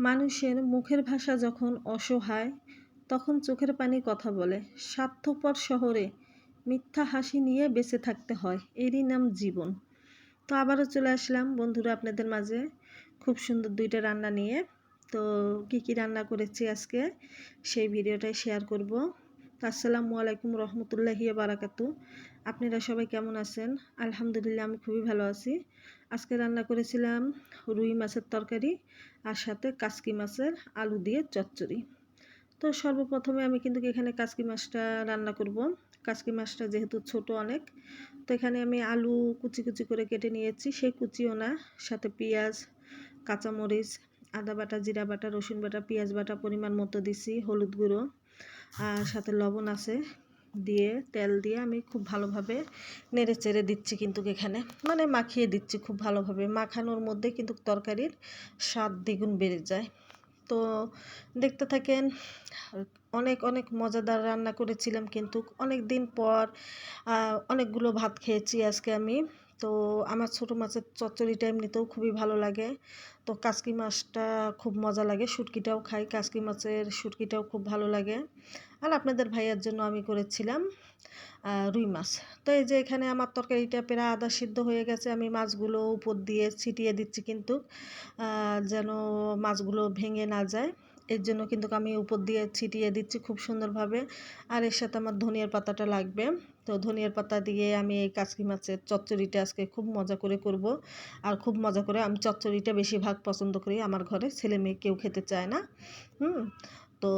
মানুষের মুখের ভাষা যখন অসহায়, তখন চোখের পানি কথা বলে। স্বার্থপর শহরে মিথ্যা হাসি নিয়ে বেঁচে থাকতে হয়। এরই নাম জীবন। তো আবারও চলে আসলাম। বন্ধুরা, আপনাদের মাঝে খুব সুন্দর দুইটা রান্না নিয়ে। তো কি কি রান্না করেছি আজকে, সেই ভিডিওটাই শেয়ার করব। আসসালামু আলাইকুম রহমতুল্লাহি বারাকাতু। আপনারা সবাই কেমন আছেন? আলহামদুলিল্লাহ, আমি খুবই ভালো আছি। আজকে রান্না করেছিলাম রুই মাছের তরকারি আর সাথে কাসকি মাছের আলু দিয়ে চচ্চড়ি। তো সর্বপ্রথমে আমি কিন্তু এখানে কাসকি মাছটা রান্না করব। কাসকি মাছটা যেহেতু ছোট অনেক, তো এখানে আমি আলু কুচি কুচি করে কেটে নিয়েছি। সেই কুচিও না, সাথে পেঁয়াজ, কাঁচামরিচ, আদা বাটা, জিরা বাটা, রসুন বাটা, পেঁয়াজ বাটা পরিমাণ মতো দিছি, হলুদ গুঁড়ো। আর সাথে লবণ আছে দিয়ে তেল দিয়ে আমি খুব ভালোভাবে নেড়ে চেড়ে দিচ্ছি কিন্তু এখানে। মানে মাখিয়ে দিচ্ছি খুব ভালোভাবে। মাখানোর মধ্যে কিন্তু তরকারির স্বাদ দ্বিগুণ বেড়ে যায়। তো দেখতে থাকেন, অনেক অনেক মজাদার রান্না করেছিলাম কিন্তু অনেক দিন পর অনেকগুলো ভাত খেয়েছি আজকে আমি। তো আমার ছোটো মাছের চচ্চড়িটা এমনিতেও খুবই ভালো লাগে। তো কাসকি মাছটা খুব মজা লাগে, শুটকিটাও খাই। কাসকি মাছের শুটকিটাও খুব ভালো লাগে। আর আপনাদের ভাইয়ার জন্য আমি করেছিলাম রুই মাছ। তো এই যে এখানে আমার তরকারিটা প্রায় আদা সিদ্ধ হয়ে গেছে। আমি মাছগুলো উপর দিয়ে ছিটিয়ে দিচ্ছি কিন্তু যেন মাছগুলো ভেঙে না যায়। এর জন্য কিন্তু আমি উপর দিয়ে ছিটিয়ে দিচ্ছি খুব সুন্দরভাবে। আর এর সাথে আমার ধনিয়ার পাতাটা লাগবে। তো ধনিয়ার পাতা দিয়ে আমি এই কাচকি মাছের চচ্চড়িটা আজকে খুব মজা করে করব। আর খুব মজা করে আমি চচ্চড়িটা বেশিরভাগ পছন্দ করি। আমার ঘরে ছেলে মেয়ে কেউ খেতে চায় না। হুম, তো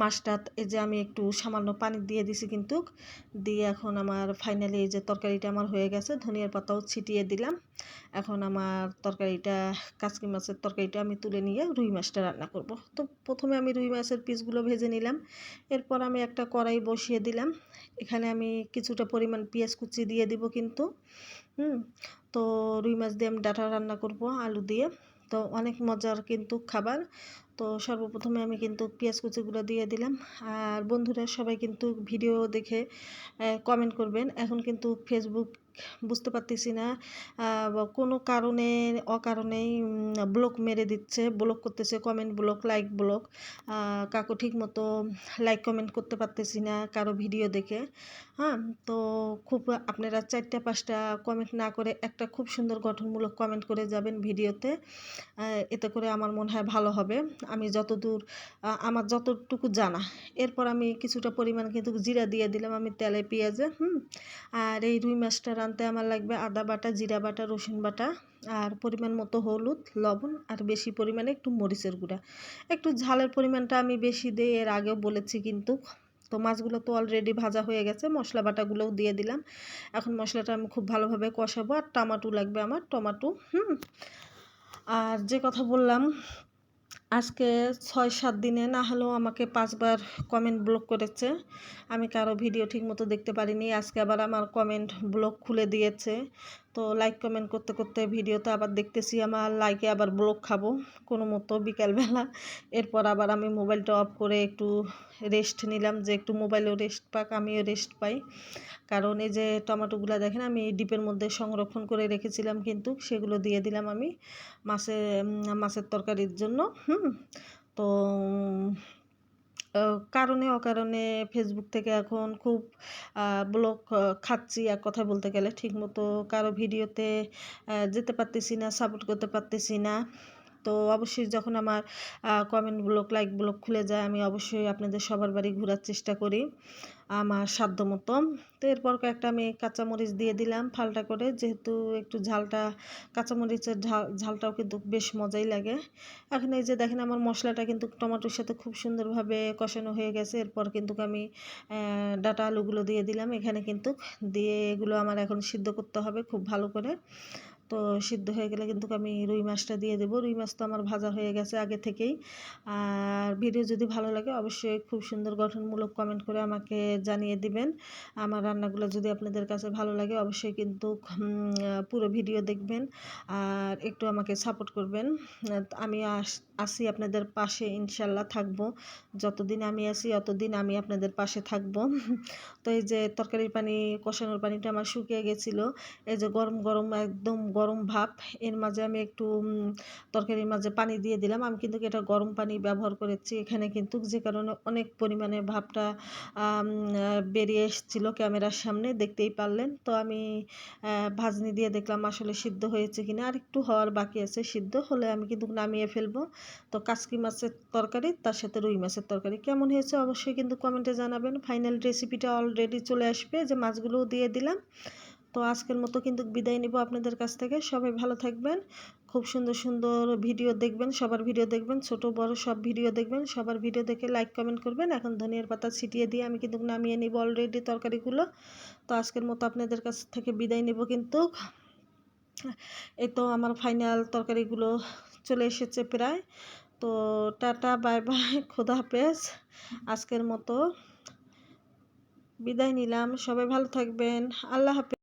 মাছটা এই যে আমি একটু সামান্য পানি দিয়ে দিছি কিন্তু, দিয়ে এখন আমার ফাইনালি এই যে তরকারিটা আমার হয়ে গেছে, ধনিয়ার পাতাও ছিটিয়ে দিলাম। এখন আমার তরকারিটা, কাচকি মাছের তরকারিটা আমি তুলে নিয়ে রুই মাছটা রান্না করব। তো প্রথমে আমি রুই মাছের পিসগুলো ভেজে নিলাম, এরপর আমি একটা কড়াই বসিয়ে দিলাম। এখানে আমি কিছুটা পরিমাণ পেঁয়াজ কুচি দিয়ে দিব কিন্তু, হুম, তো রুই মাছ দিয়ে আমি ডাটা রান্না করব আলু দিয়ে। তো অনেক মজার কিন্তু খাবার। তো সর্বপ্রথমে আমি কিন্তু পেঁয়াজ কুচিগুলো দিয়ে দিলাম। আর বন্ধুরা সবাই কিন্তু ভিডিও দেখে কমেন্ট করবেন। এখন কিন্তু ফেসবুক বুঝতে পারতেছি না কোনো কারণে অকারণেই ব্লক মেরে দিচ্ছে ব্লক করতেছে কমেন্ট ব্লক লাইক ব্লক কাকু ঠিক মতো লাইক কমেন্ট করতে পারতেছি না কারও ভিডিও দেখে। হ্যাঁ তো খুব আপনারা চারটা, পাঁচটা কমেন্ট না করে একটা খুব সুন্দর গঠনমূলক কমেন্ট করে যাবেন ভিডিওতে। এতে করে আমার মনে হয় ভালো হবে। আমি যতদূর আমার যতটুকু জানা। এরপর আমি কিছুটা পরিমাণ কিন্তু জিরা দিয়ে দিলাম আমি তেলে, পেঁয়াজে, হুম? আর এই রুই মাছটা রানতে আমার লাগবে আদা বাটা, জিরা বাটা, রসুন বাটা, আর পরিমাণ মতো হলুদ, লবণ, আর বেশি পরিমাণে একটু মরিচের গুঁড়া। একটু ঝালের পরিমাণটা আমি বেশি দিই, এর আগেও বলেছি কিন্তু। তো মাছগুলো তো অলরেডি ভাজা হয়ে গেছে, মশলা বাটাগুলোও দিয়ে দিলাম। এখন মশলাটা আমি খুব ভালোভাবে কষাবো, আর টমাটো লাগবে আমার, টমাটো, হুম? আর যে কথা বললাম আজকে ছয়, সাত দিনে না হলেও আমাকে পাঁচবার কমেন্ট ব্লক করেছে। আমি কারও ভিডিও ঠিক মতো দেখতে পারিনি। আজকে আবার আমার কমেন্ট ব্লক খুলে দিয়েছে। তো লাইক কমেন্ট করতে করতে ভিডিওতে আবার দেখতেছি আমার লাইকে আবার ব্লক খাব কোনো মতো বিকালবেলা। এরপর আবার আমি মোবাইলটা অফ করে একটু রেস্ট নিলাম যে একটু মোবাইলেও রেস্ট পাক, আমিও রেস্ট পাই। কারণ এই যে টমেটোগুলো দেখেন আমি ডিপের মধ্যে সংরক্ষণ করে রেখেছিলাম কিন্তু সেগুলো দিয়ে দিলাম আমি মাছের মাছের তরকারির জন্য, হুম। তো কারণে অকারণে ফেসবুক থেকে এখন খুব ব্লক খাচ্ছি এক কথা বলতে গেলে। ঠিকমতো কারও ভিডিওতে যেতে পারতেছি না সাপোর্ট করতে পারতেছি না। তো অবশ্যই যখন আমার কমেন্ট ব্লক লাইক ব্লক খুলে যায়, আমি অবশ্যই আপনাদের সবার বাড়ি ঘোরার চেষ্টা করি আমার সাধ্য মতো। তো এরপর কয়েকটা আমি কাঁচামরিচ দিয়ে দিলাম ফালটা করে, যেহেতু একটু ঝালটা, কাঁচামরিচের ঝাল, ঝালটাও কিন্তু বেশ মজাই লাগে। এখন এই যে দেখেন আমার মশলাটা কিন্তু টমেটোর সাথে খুব সুন্দরভাবে কষানো হয়ে গেছে, এরপর কিন্তু আমি ডাটা আলুগুলো দিয়ে দিলাম। এখানে কিন্তু দিয়ে এগুলো আমার এখন সিদ্ধ করতে হবে খুব ভালো করে। তো সিদ্ধ হয়ে গেলে কিন্তু আমি রুই মাছটা দিয়ে দেবো। রুই মাছ তো আমার ভাজা হয়ে গেছে আগে থেকেই। আর ভিডিও যদি ভালো লাগে অবশ্যই খুব সুন্দর গঠনমূলক কমেন্ট করে আমাকে জানিয়ে দিবেন। আমার রান্নাগুলো যদি আপনাদের কাছে ভালো লাগে অবশ্যই কিন্তু পুরো ভিডিও দেখবেন আর একটু আমাকে সাপোর্ট করবেন। আমি আসি আপনাদের পাশে ইনশাল্লাহ থাকব। যতদিন আমি আসি অতদিন আমি আপনাদের পাশে থাকব। তো এই যে তরকারির পানি, কষানোর পানিটা আমার শুকিয়ে গেছিল। এই যে গরম গরম একদম গরম গরম ভাপ। এর মাঝে আমি একটু তরকারির মাঝে পানি দিয়ে দিলাম। আমি কিন্তু এটা গরম পানি ব্যবহার করেছি। এখানে কিন্তু যে কারণে অনেক পরিমাণে ভাপটা বেরিয়ে এসেছিল ক্যামেরার সামনে, দেখতেই পারলেন। তো আমি ভাজনি দিয়ে দেখলাম আসলে সিদ্ধ হয়েছে কিনা। আর একটু হওয়ার বাকি আছে, সিদ্ধ হলে আমি কিন্তু নামিয়ে ফেলব। তো কাসকি মাছের তরকারি, তার সাথে রুই মাছের তরকারি। কেমন হয়েছে অবশ্যই কিন্তু কমেন্টে জানাবেন। ফাইনাল রেসিপিটা অলরেডি চলে আসবে। যে মাছগুলোও দিয়ে দিলাম। তো আজকের মতো কিন্তু বিদায় নিব আপনাদের কাছ থেকে। সবাই ভালো থাকবেন, খুব সুন্দর সুন্দর ভিডিও দেখবেন, সবার ভিডিও দেখবেন, ছোট, বড় সব ভিডিও দেখবেন, সবার ভিডিও দেখে লাইক কমেন্ট করবেন। এখন ধনিয়ার পাতা ছিটিয়ে দিয়ে আমি কিন্তু নামিয়ে নিব অলরেডি তরকারিগুলো। তো আজকের মতো আপনাদের কাছ থেকে বিদায় নেব কিন্তু। এই তো আমার ফাইনাল তরকারিগুলো চলে এসেছে প্রায়। তো টাটা বাই বাই খোদা হাফেজ। আজকের মতো বিদায় নিলাম। সবাই ভালো থাকবেন। আল্লাহ হাফেজ।